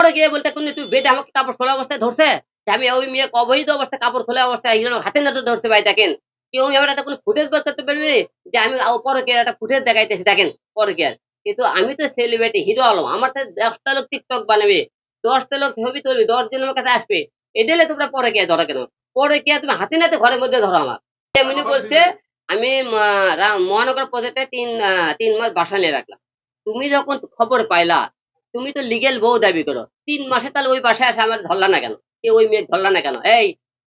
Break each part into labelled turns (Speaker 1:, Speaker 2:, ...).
Speaker 1: পরে গিয়ে বলতে কোন তুই বেটে আমাকে কাপড় খোলা অবস্থায় ধরছে? আমি ওই মেয়ে অবৈধ অবস্থায় কাপড় খোলা অবস্থায় এই জন্য হাতে নাতে ধরতে পাই দেখেন। কেউ এবার একটা কোনো ফুটেজ বের করতে পারবে যে আমি পরে কে একটা ফুটেজ দেখাইতেছি দেখেন পরে কে কিন্তু আমি তো সেলিব্রিটি হিরো আলম। আমার তো দশটা লোক টিকটক বানাবে দশটা লোক ছবি তুলবে দশ জন আমার কাছে আসবে। এটালে তোমরা পরে কে ধরো কেন? পরে কে তুমি হাতে নাতে ঘরের মধ্যে ধরো আমার। এমনি বলছে আমি মহানগর প্রজেক্টে তিন তিন মাস বাসা নিয়ে রাখলাম। তুমি যখন খবর পাইলা তুমি তো লিগেল বউ দাবি করো। তিন মাসে তাহলে ওই বাসায় আসে আমার ধরলা না কেন? কে ওই মেয়ে ধরলা না কেন? এই,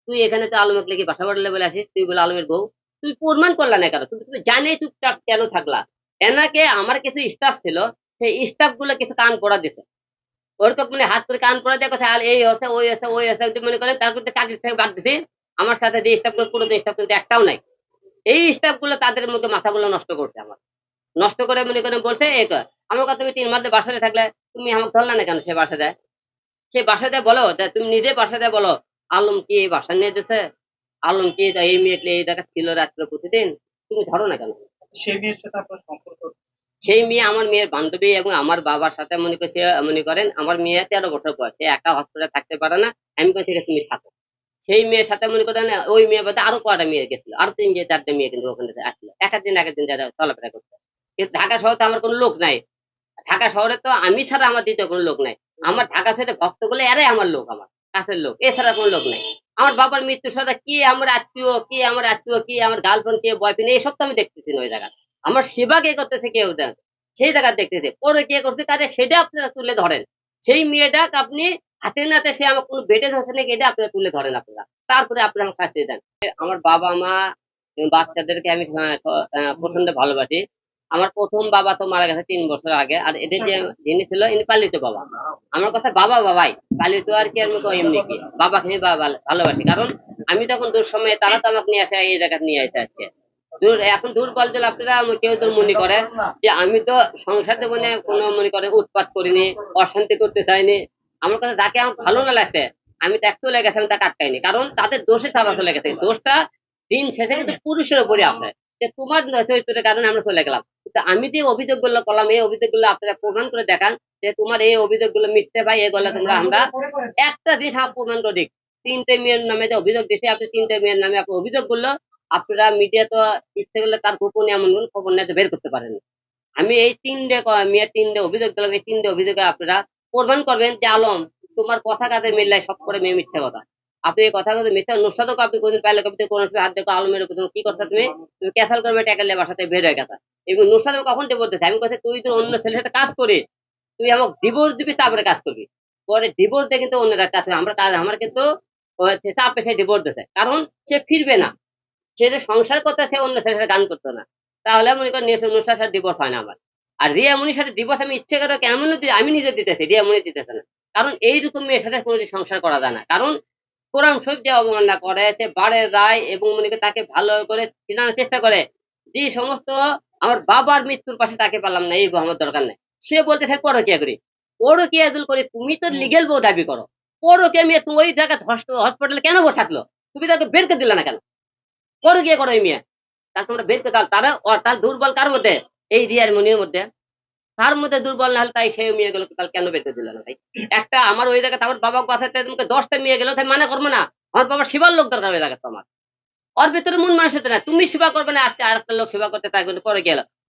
Speaker 1: তুই এখানে তো আলমক লেগে বাসা বাড়লে বলে আসিস তুই বলে আলমের বউ। তুই প্রমাণ করলা না কেন? তুমি তুমি জানে চুপচাপ কেন থাকলা। এনাকে আমার কিছু স্টাফ ছিল, সেই স্টাফগুলো কিছু কান পড়া দিছে। ওরকম মানে হাত করে কান পড়া দিয়ে কথা এই হচ্ছে, ওই হচ্ছে, ওই ওই মনে করে, তারপর তো চাকরি থেকে বাদ দিছে। আমার সাথে যে স্টাফগুলো, পুরো স্টাফ কিন্তু একটাও নাই। এই স্টাফগুলো তাদের মধ্যে মাথাগুলো নষ্ট করছে আমার। নষ্ট করে মনে করেন বলছে, এই তো আমার কথা তুমি তিন মাসে বাসাতে থাকলে তুমি আমাকে ধরলা না কেন সে বাসা দেয় সে বাসা দেয় বলো? তুমি নিজে বাসা দেয় বলো। আলম কি এই বাসা নিয়ে দিছে আলম কি এই মেয়ে এই জায়গা ছিল রাত্রে প্রতিদিন? তুমি ধরো না কেন?
Speaker 2: সেই মেয়ের সাথে আপনার সম্পর্ক?
Speaker 1: সেই মেয়ে আমার মেয়ের বান্ধবী এবং আমার বাবার সাথে মনে করছে মনে করেন আমার মেয়ে তেরো বছর বয়স। সে একা হসপিটালে থাকতে পারে না। আমি থেকে তুমি থাকো। সেই মেয়ের সাথে মনে করেন ওই মেয়ে বাদে আরও কয়টা মেয়ে গেছিল? আরও তিন যে চারটে মেয়ে কিন্তু ওখানে আসলো। এক দিন এক দিন যারা চলাফেরা করছে। কিন্তু ঢাকা শহরে তো আমার কোনো লোক নাই। ঢাকা শহরে তো আমি ছাড়া আমার দ্বিতীয় কোনো লোক নাই। আমার ঢাকা শহরে ভক্ত বলে এরাই আমার লোক, আমার কাছের লোক, এছাড়া কোনো লোক নাই। আমার বাবার মৃত্যুর সাথে কি আমার আত্মীয়, কি আমার আত্মীয়, কি আমার গার্লফ্রেন্ড কে বয়ফ্রেন্ড এইসব তো আমি দেখতেছি ওই জায়গা আমার সেবা কে করতেছে কেউ সেই জায়গা দেখতেছে। পরে কে করছে তাহলে সেটা আপনারা তুলে ধরেন। সেই মেয়েটাকে আপনি হাতে নাতে সে আমার কোনো বেটে ধরছে নাকি এটা আপনারা তুলে ধরেন আপনারা। তারপরে আপনারা আমাকে শাস্তি দেন। আমার বাবা মা বাচ্চাদেরকে আমি প্রচণ্ড ভালোবাসি। আমার প্রথম বাবা তো মারা গেছে তিন বছর আগে, আর এদের যে যিনি ছিল, ইনি পালিত বাবা। আমার কথা বাবা, বাবাই। পালিত আর কি আমি কই এমনি কি? বাবাকে আমি ভালোবাসি। কারণ আমি তখন দূর সময়ে তারা তো আমাকে নিয়ে আসে, এই জায়গা নিয়ে আসে আজকে। দূর, এখন দূর বলতে আপনারা কেউ তো মনে করে যে আমি তো সংসার জীবনে কোনো মনে করে উৎপাত করিনি, অশান্তি করতে চাইনি। আমার কাছে যাকে আমার ভালো না লাগছে, আমি তো একটু লেগেছে আমি তাকে আটকাইনি। কারণ তাদের দোষে তারা চলে গেছে। দোষটা দিন শেষে কিন্তু পুরুষের উপরে আসে। যে তোমার চরিত্রের কারণে আমরা চলে গেলাম। আমি যে অভিযোগগুলো করলাম, এই অভিযোগগুলো আপনারা প্রমাণ করে দেখান যে তোমার এই অভিযোগগুলো মিথ্যে ভাই এগুলো তোমরা আমরা একটা জিনিস প্রমাণ করে দিক তিনটে মেয়ের নামে যে অভিযোগ দিয়েছে, আপনি তিনটে মেয়ের নামে আপনার অভিযোগ করল আপনারা মিডিয়া তো ইচ্ছে করলে তার গোপনে এমন কোন খবর নিয়ে বের করতে পারেন। আমি এই তিনটে মেয়ের তিনটে অভিযোগ দিলাম, এই তিনটে অভিযোগে আপনারা প্রমাণ করবেন যে আলম, তোমার কথা কাজে মিললাই সব করে মেয়ে মিথ্যে কথা। আপনি এই কথা কথা মিথ্যা নুসাদক আপনি কোনদিন পাইলে কবিতে কোন হাত দেখো, আলমের তুমি কি করছ তুমি? তুমি ক্যাসাল করবে টাকালে বাসাতে বের হয়ে গেছে। এবং নুসাদক কখন বলতেছে, আমি কথা তুই তো অন্য ছেলের সাথে কাজ করে, তুই আমাকে ডিভোর্স দিবি তারপরে কাজ করবি পরে ডিভোর্স দিয়ে কিন্তু অন্য কাজ আমরা কাজ, আমার কিন্তু চাপে ডিভোর্স দিতে কারণ সে ফিরবে না। সে যে সংসার করতে, সে অন্য ছেলের সাথে গান করতো না। তাহলে মনে করেন নুসার সাথে ডিভোর্স হয় না আমার। আর রিয়া মুনির সাথে ডিভোর্স আমি ইচ্ছে করে কেমন আমি নিজে দিতেছি, রিয়া মুনি দিতেছে না। কারণ এইরকম মেয়ের সাথে কোনো সংসার করা যায় না। কারণ কোরআন শরীফ যে অবমাননা করে, সে বাড়ের রায় এবং মনে করে তাকে ভালো করে চিনানোর চেষ্টা করে। যে সমস্ত আমার বাবার মৃত্যুর পাশে তাকে পারলাম না, এই আমার দরকার নেই। সে বলতে থাকে, পরকিয়া করি। পরকিয়া দুল করে, তুমি তো লিগেল বউ দাবি করো। পরকিয়া মেয়ে, তুমি ওই জায়গায় হসপিটালে কেন বসে থাকল? তুমি তাকে বের করে দিলে না কেন? পরকিয়া করো এই মেয়ে। তার তোমরা বের করে তারা তার দুর্বল কার মধ্যে? এই রিয়ার মনির মধ্যে। তার মধ্যে দুর্বল না হলে তাই সেই মেয়ে গুলো কাল কেন বের করে দিল না ভাই? একটা আমার ওই জায়গাতে আমার বাবা বাসাতে তোমাকে দশটা মেয়ে গেল তাই মানে করব না। আমার বাবার সেবার লোক দরকার ওই জায়গাতে আমার ওর ভেতরে মন মানুষের না তুমি সেবা করবে না, আর একটা লোক সেবা করতে থাকবে পরে গেল।